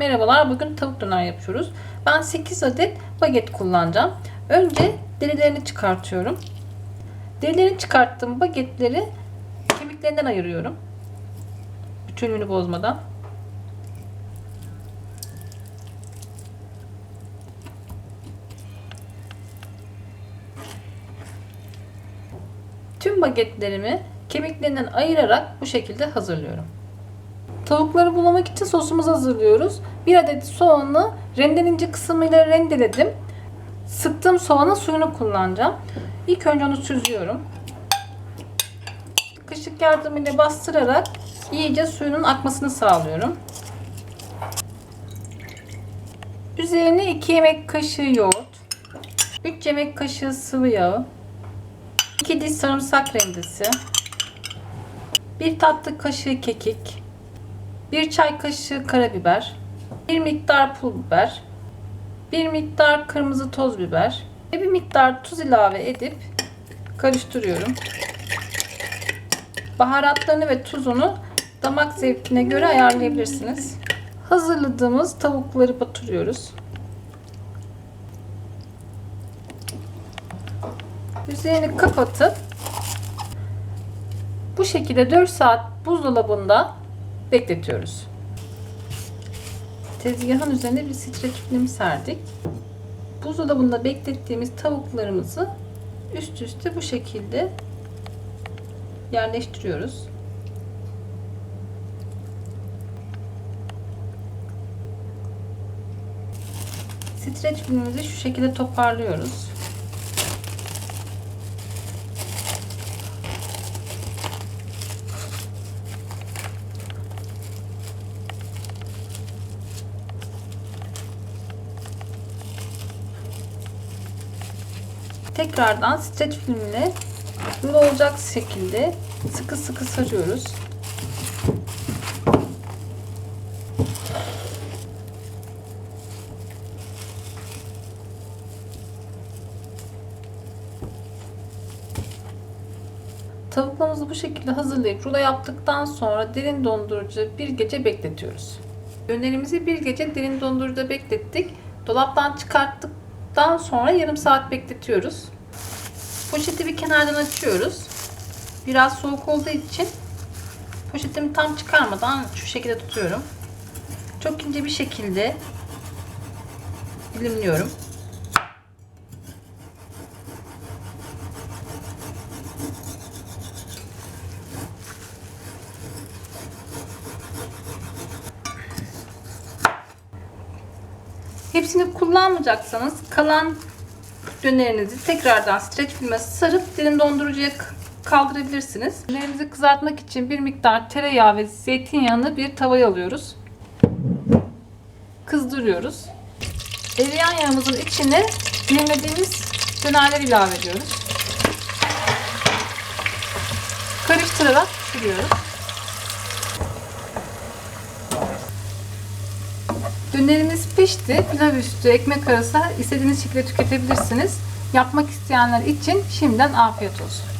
Merhabalar, bugün tavuk döner yapıyoruz. Ben 8 adet baget kullanacağım. Önce derilerini çıkartıyorum. Derilerini çıkarttığım bagetleri kemiklerinden ayırıyorum. Bütünlüğünü bozmadan. Tüm bagetlerimi kemiklerinden ayırarak bu şekilde hazırlıyorum. Tavukları bulamak için sosumuzu hazırlıyoruz. Bir adet soğanı renden ince kısmıyla rendeledim. Sıktığım soğanın suyunu kullanacağım. İlk önce onu süzüyorum. Kaşık yardımıyla bastırarak iyice suyunun akmasını sağlıyorum. Üzerine 2 yemek kaşığı yoğurt, 3 yemek kaşığı sıvı yağ, 2 diş sarımsak rendesi, 1 tatlı kaşığı kekik, 1 çay kaşığı karabiber, 1 miktar pul biber, 1 miktar kırmızı toz biber ve bir miktar tuz ilave edip karıştırıyorum. Baharatlarını ve tuzunu damak zevkine göre ayarlayabilirsiniz. Hazırladığımız tavukları batırıyoruz. Üzerini kapatıp bu şekilde 4 saat buzdolabında bekletiyoruz. Tezgahın üzerine bir streç film serdik. Buzdolabında beklettiğimiz tavuklarımızı üst üste bu şekilde yerleştiriyoruz. Streç filmimizi şu şekilde toparlıyoruz. Tekrardan streç filmle rulo olacak şekilde sıkı sıkı sarıyoruz. Tavuklarımızı bu şekilde hazırlayıp rulo yaptıktan sonra derin dondurucu bir gece bekletiyoruz. Dönerimizi bir gece derin dondurucuda beklettik. Dolaptan çıkarttıktan sonra yarım saat bekletiyoruz. Poşeti bir kenardan açıyoruz. Biraz soğuk olduğu için poşetimi tam çıkarmadan şu şekilde tutuyorum. Çok ince bir şekilde dilimliyorum. Hepsini kullanmayacaksanız kalan dönerinizi tekrardan streç filme sarıp derin dondurucuya kaldırabilirsiniz. Dönerimizi kızartmak için bir miktar tereyağı ve zeytinyağını bir tavaya alıyoruz. Kızdırıyoruz. Eriyen yağımızın içine dilimlediğimiz dönerleri ilave ediyoruz. Karıştırarak pişiriyoruz. Pişti. Pilav üstü, ekmek arası istediğiniz şekilde tüketebilirsiniz. Yapmak isteyenler için şimdiden afiyet olsun.